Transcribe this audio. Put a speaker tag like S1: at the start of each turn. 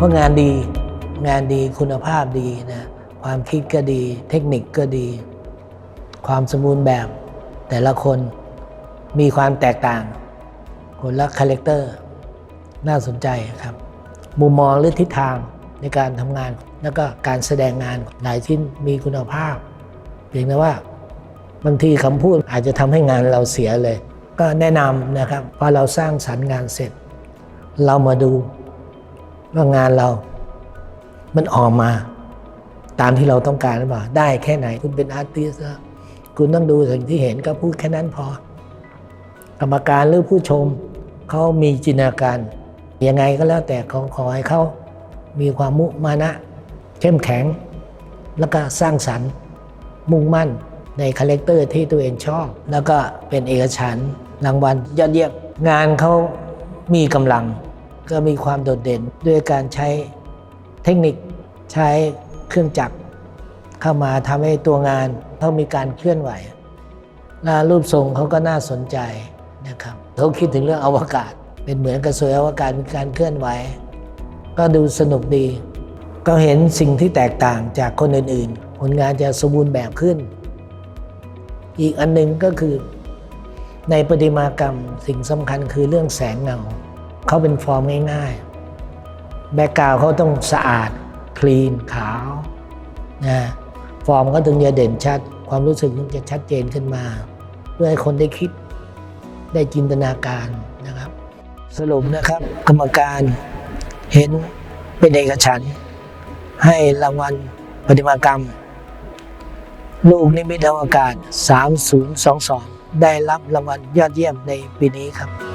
S1: เพราะงานดีงานดีคุณภาพดีนะความคิดก็ดี เทคนิคก็ดี ความสมบูรณ์แบบ แต่ละคนมีความแตกต่าง คนละคาแรคเตอร์ น่าสนใจครับ มุมมองหรือทิศทางในการทำงาน แล้วก็การแสดงงานหลายชิ้นมีคุณภาพ เพียงแต่ว่าบางทีคำพูดอาจจะทำให้งานเราเสียเลย ก็แนะนำนะครับพอเราสร้างสรรค์งานเสร็จ เรามาดู ว่างานเรา มันออกมาตามที่เราต้องการหรือเปล่า ได้แค่ไหนคุณเป็นอาร์ติสต์นะคุณต้องดูสิ่งที่เห็นก็พูดแค่นั้นพอ กรรมการหรือผู้ชมเขามีจินตนาการ ยังไงก็แล้วแต่ขอขอให้เขามีความมุมานะ เข้มแข็ง แล้วก็สร้างสรรค์ มุ่งมั่นในคาแรคเตอร์ที่ตัวเองชอบ แล้วก็เป็นเอกฉันรางวัลยอดเยี่ยมงานเขามีกำลัง ก็มีความโดดเด่นด้วยการใช้เทคนิคใช้เครื่องจักรเข้ามาทำให้ตัวงานเขามีการเคลื่อนไหวและรูปทรงเขาก็น่าสนใจนะครับเขาคิดถึงเรื่องอวกาศ เป็นเหมือนกระสวยอวกาศมีการเคลื่อนไหว ก็ดูสนุกดี ก็เห็นสิ่งที่แตกต่างจากคนอื่น ๆ ผลงานจะสมบูรณ์แบบขึ้น อีกอันหนึงก็คือในประติมากรรมสิ่งสำคัญคือเรื่องแสงเงา เขาเป็นฟอร์มง่ายๆ แบ็กกราวเขาต้องสะอาด คลีน ขาวนะฟอร์มก็ถึงจะเด่นชัด ความรู้สึกถึงจะชัดเจนขึ้นมา เพื่อให้คนได้คิดได้จินตนาการนะครับ สรุปนะครับ กรรมการเห็นเป็นเอกฉันท์ให้รางวัลประติมากรรม ลูกนิมิตอวกาศ 3022 ได้รับรางวัลยอดเยี่ยมในปีนี้ครับ